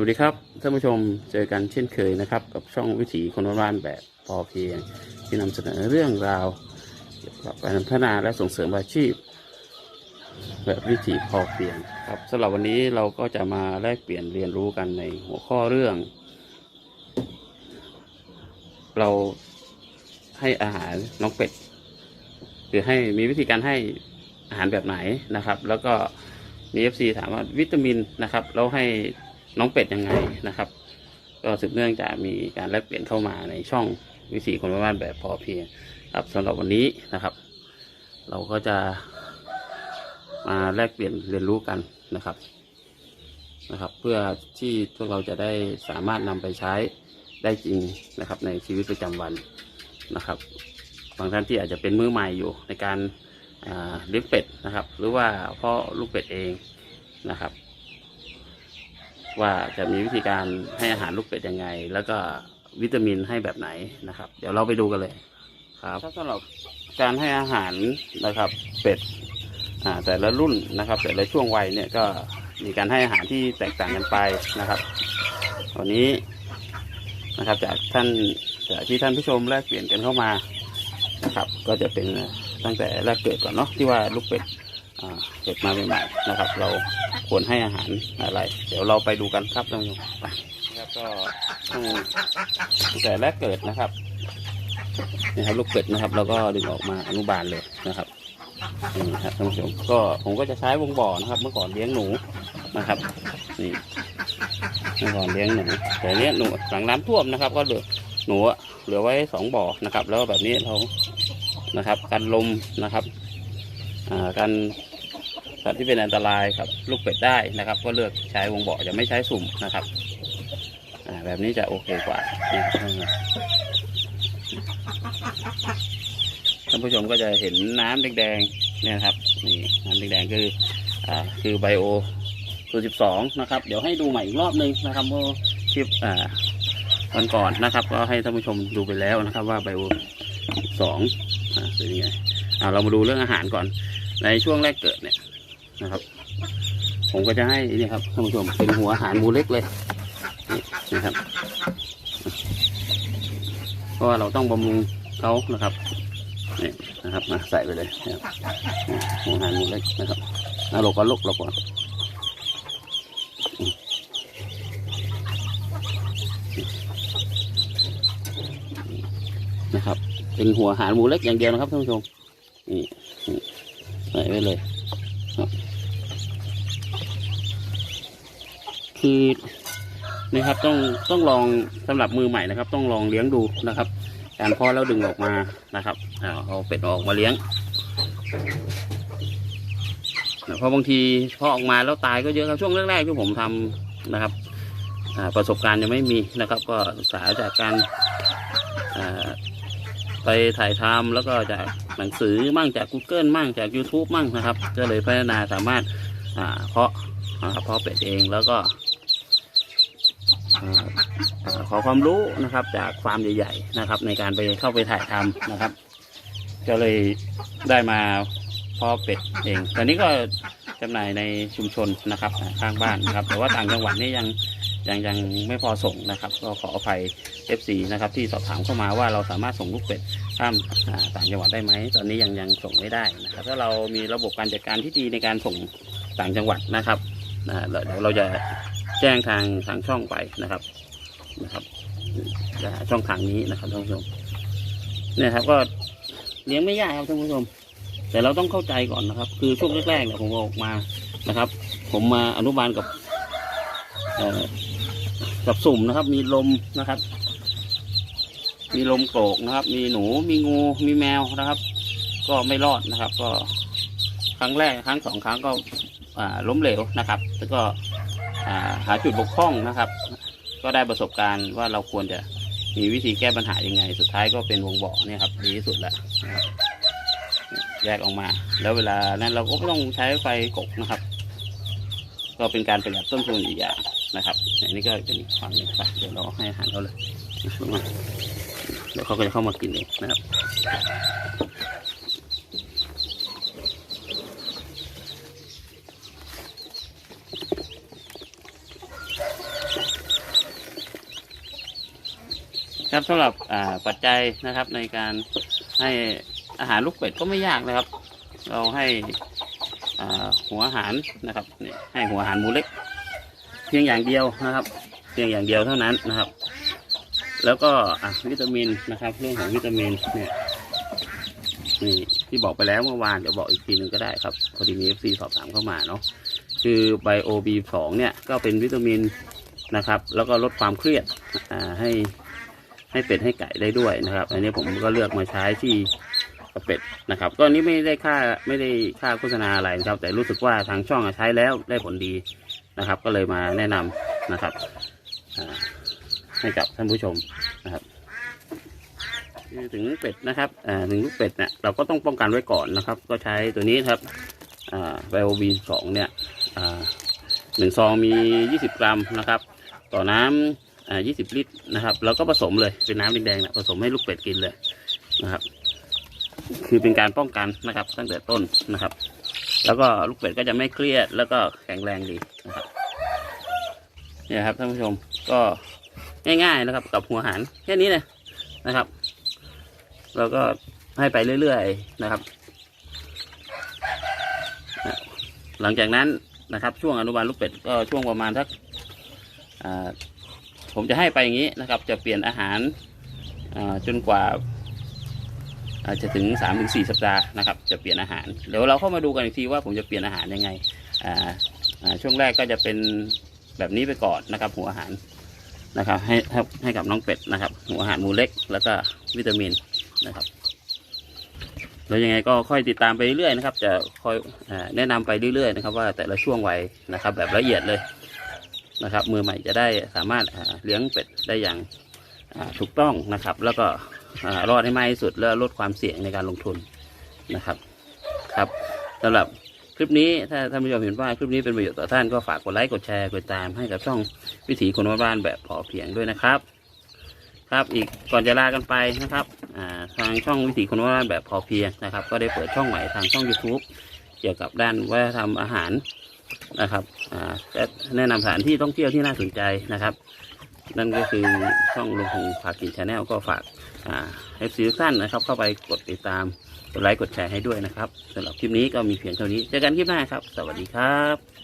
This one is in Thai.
วัสดีครับท่านผู้ชมเจอกันเช่นเคยนะครับ กับช่องวิถีคนบ้านแบบพอเพียง ที่นำเสนอเรื่องราวเกี่ยวกับการพัฒนาและส่งเสริมอาชีพ แบบวิถีพอเพียงครับสำหรับวันนี้เราก็จะมาแลกเปลี่ยนเรียนรู้กันในหัวข้อเรื่อง เราให้อาหารน้องเป็ดหรือให้มีวิธีการให้อาหารแบบไหนนะครับ แล้วก็มีเอฟซีถามว่าวิตามินนะครับ เราให้ น้องเป็ดยังไงนะครับ ก็สืบเนื่องจากมีการแลกเปลี่ยนเข้ามาในช่องวิถีคนบ้านแบบพอเพียงครับสำหรับวันนี้นะครับ เราก็จะมาแลกเปลี่ยนเรียนรู้กันนะครับนะครับ เพื่อที่พวกเราจะได้สามารถนำไปใช้ได้จริงนะครับ ในชีวิตประจำวันนะครับบางท่านที่อาจจะเป็นมือใหม่อยู่ในการเลี้ยงเป็ดนะครับ หรือว่าพ่อลูกเป็ดเองนะครับ ว่าจะมีวิธีการให้อาหารลูกเป็ดยังไง แล้วก็วิตามินให้แบบไหนนะครับ เดี๋ยวเราไปดูกันเลยครับสำหรับการให้อาหารนะครับเป็ดอ่าแต่ละรุ่นนะครับ แต่ละช่วงวัยเนี่ยก็มีการให้อาหารที่แตกต่างกันไปนะครับวันนี้นะครับจากท่านจากที่ท่านผู้ชมแลกเปลี่ยนกันเข้ามานะครับ ก็จะเป็นตั้งแต่แรกเกิดก่อนเนาะที่ว่าลูกเป็ด เกิดมาใหม่ๆนะครับ เราควรให้อาหารอะไร เดี๋ยวเราไปดูกันครับท่านผู้ชมไปนะครับก็ตั้งแต่แรกเกิดนะครับนี่ครับลูกเป็ดนะครับ เราก็ดึงออกมาอนุบาลเลยนะครับนี่ครับท่านผู้ชมก็ผมก็จะใช้วงบ่อนะครับ เมื่อก่อนเลี้ยงหนูนะครับนี่เมื่อก่อนเลี้ยงหนูแต่เนี้ยหนูหลังน้ำท่วมนะครับ ก็เหลือหนูเหลือไว้สองบ่อนะครับ แล้วแบบนี้เรานะครับ กันลมนะครับ อ่ากัน สัตว์ที่เป็นอันตรายครับลูกเป็ดได้นะครับ ก็เลือกใช้วงบ่อจะไม่ใช้สุ่มนะครับแบบนี้จะโอเคกว่านะครับท่านผู้ชมก็จะเห็นน้ำแดงๆเนี่ยครับนี่น้ำแดงๆคืออ่าคือไบโอตัวสิบสองนะครับ เดี๋ยวให้ดูใหม่อีกรอบหนึ่งนะครับเพราคลิปอ่าวันก่อนนะครับ ก็ให้ท่านผู้ชมดูไปแล้วนะครับ ว่าไบโอสิบสองอ่าเป็นยังไงอ่าเรามาดูเรื่องอาหารก่อนในช่วงแรกเกิดเนี่ย นะครับ ผมก็จะให้นี่ครับท่านผู้ชมเป็นหัวอาหารหมูเล็กเลยนี่นะครับเพราะว่าเราต้องบำรุงเขานะครับนี่นะครับมาใส่ไปเลยนะครับหัวอาหารหมูเล็กนะครับเอาลบก่อนลูกหลบก่อนนะครับ เป็นหัวหารหมูเล็กอย่างเดียวนะครับท่านผู้ชมนี่นี่ใส่ไว้เลยครับ คือนี่ครับต้องต้องลองสำหรับมือใหม่นะครับ ต้องลองเลี้ยงดูนะครับ การพาะแล้วดึงออกมานะครับเอาเป็ดออกมาเลี้ยงเพราะบางทีพาะออกมาแล้วตายก็เยอะครับช่วงแรกๆที่ผมทำนะครับประสบการณ์ยังไม่มีนะครับ ก็ศึกษาจากการไปถ่ายทำแล้วก็จากหนังสือมั่งจาก Google มั่งจาก YouTube มั่งนะครับ ก็เลยพัฒนาสามารถเพาะเพาะเป็ดเองแล้วก็ ขอความรู้นะครับ จากฟาร์มใหญ่ ๆ นะครับ ในการไปเข้าไปถ่ายทำนะครับ ก็เลยได้มาพาะเป็ดเองตอนนี้ก็จำหน่ายในชุมชนนะครับข้างบ้านนะครับ แต่ว่าต่างจังหวัดนี่ยังยังยังไม่พอส่งนะครับ ก็ขออภัย FC นะครับ ที่สอบถามเข้ามาว่าเราสามารถส่งลูกเป็ดข้ามต่างจังหวัดได้ไหมตอนนี้ยังยังส่งไม่ได้นะครับ ถ้าเรามีระบบการจัดการที่ดีในการส่งต่างจังหวัดนะครับนะเดี๋ยวเราจะ แจ้งทางทางช่องไปนะครับนะครับช่องทางนี้นะครับท่านผู้ชมเนี่ยครับก็เลี้ยงไม่ยากครับท่านผู้ชม แต่เราต้องเข้าใจก่อนนะครับ คือช่วงแรกๆเนี่ยผมออกมานะครับ ผมมาอนุบาลกับกับสุ่มนะครับ มีลมนะครับ มีลมโกกนะครับ มีหนูมีงูมีแมวนะครับ ก็ไม่รอดนะครับ ก็ครั้งแรกครั้งสองครั้งก็ล้มเหลวนะครับ แล้วก็ หาจุดบกพร่องนะครับ ก็ได้ประสบการณ์ว่าเราควรจะมีวิธีแก้ปัญหายังไง สุดท้ายก็เป็นวงบ่อเนี่ยครับดีที่สุดแล้วนะแยกออกมา แล้วเวลานั้นเราก็ไม่ต้องใช้ไฟกกนะครับ ก็เป็นการประหยัดต้นทุนอีกอย่างนะครับอันนี้ก็เป็นอีกความนึงไปเดี๋ยวเราให้อาหารเขาเลยลงมาเดี๋ยวเขาก็จะเข้ามากินเองนะครับ ครับสำหรับปัจจัยนะครับในการให้อาหารลูกเป็ดก็ไม่ยากนะครับ เราให้หัวอาหารนะครับให้หัวอาหารหมูเล็ก เพียงอย่างเดียวนะครับ เพียงอย่างเดียวเท่านั้นนะครับ แล้วก็วิตามินนะครับ เรื่องของวิตามินเนี่ยนี่ที่บอกไปแล้วเมื่อวานเดี๋ยวบอกอีกทีหนึ่งก็ได้ครับพอดีมีเอฟซีสอบถามเข้ามาเนาะคือไบโอบีสองเนี่ยก็เป็นวิตามินนะครับ แล้วก็ลดความเครียดให้ ให้เป็ดให้ไก่ได้ด้วยนะครับ อันนี้ผมก็เลือกมาใช้ที่กับเป็ดนะครับ ก็อันนี้ไม่ได้ค่าไม่ได้ค่าโฆษณาอะไรนะครับ แต่รู้สึกว่าทางช่องใช้แล้วได้ผลดีนะครับ ก็เลยมาแนะนำนะครับให้กับท่านผู้ชมนะครับถึงเป็ดนะครับถึงลูกเป็ดเนี่ยเราก็ต้องป้องกันไว้ก่อนนะครับ ก็ใช้ตัวนี้ครับอ่าไบโอบีสองเนี่ยหนึ่งซองมี 20 กรัมนะครับ ต่อน้ำ อ่า20ลิตรนะครับแล้วก็ผสมเลยเป็นน้ำแดงๆนี่ยผสมให้ลูกเป็ดกินเลยนะครับ คือเป็นการป้องกันนะครับ ตั้งแต่ต้นนะครับ แล้วก็ลูกเป็ดก็จะไม่เครียด แล้วก็แข็งแรงดีนะครับเนี่ยครับท่านผู้ชมก็ง่ายๆนะครับ กับหัวหารแค่นี้เลยนะครับ เราก็ให้ไปเรื่อยๆนะครับ หลังจากนั้นนะครับ ช่วงอนุบาลลูกเป็ดก็ช่วงประมาณทักอ่า ผมจะให้ไปอย่างนี้นะครับ จะเปลี่ยนอาหารจนกว่าจะถึงสามถึงสี่สัปดาห์นะครับ จะเปลี่ยนอาหารเดี๋ยวเราเข้ามาดูกันอีกทีว่าผมจะเปลี่ยนอาหารยังไงช่วงแรกก็จะเป็นแบบนี้ไปก่อนนะครับ หัวอาหารนะครับให้ให้ให้กับน้องเป็ดนะครับ หัวอาหารหมูเล็กแล้วก็วิตามินนะครับแล้วยังไงก็ค่อยติดตามไปเรื่อยๆนะครับ จะคอยอแนะนำไปเรื่อยๆนะครับ ว่าแต่ละช่วงวัยนะครับ แบบละเอียดเลย นะครับ มือใหม่จะได้สามารถเลี้ยงเป็ดได้อย่างถูกต้องนะครับ แล้วก็รอดให้มากที่สุดแล้วลดความเสี่ยงในการลงทุนนะครับครับสำหรับคลิปนี้ถ้าท่านผู้ชมเห็นว่าคลิปนี้เป็นประโยชน์ต่อท่านก็ฝากกดไลค์กดแชร์กดติดตามให้กับช่องวิถีคนบ้านแบบพอเพียงด้วยนะครับ ครับอีกก่อนจะลากันไปนะครับทางช่องวิถีคนว่านแบบพอเพียงนะครับ ก็ได้เปิดช่องใหม่ทางช่อง YouTube เกี่ยวกับด้านวัฒนธรรมอาหาร นะครับและนะนำสถานที่ท่องเที่ยวที่น่าสนใจนะครับ นั่นก็คือช่องลุงพงฝากกินชาแนลก็ฝากอ่าเอฟซีทุกท่านนะครับ เข้าไปกดติดตามกดไลค์กดแชร์ให้ด้วยนะครับสำหรับคลิปนี้ก็มีเพียงเท่านี้เจอกันคลิปหน้าครับ สวัสดีครับ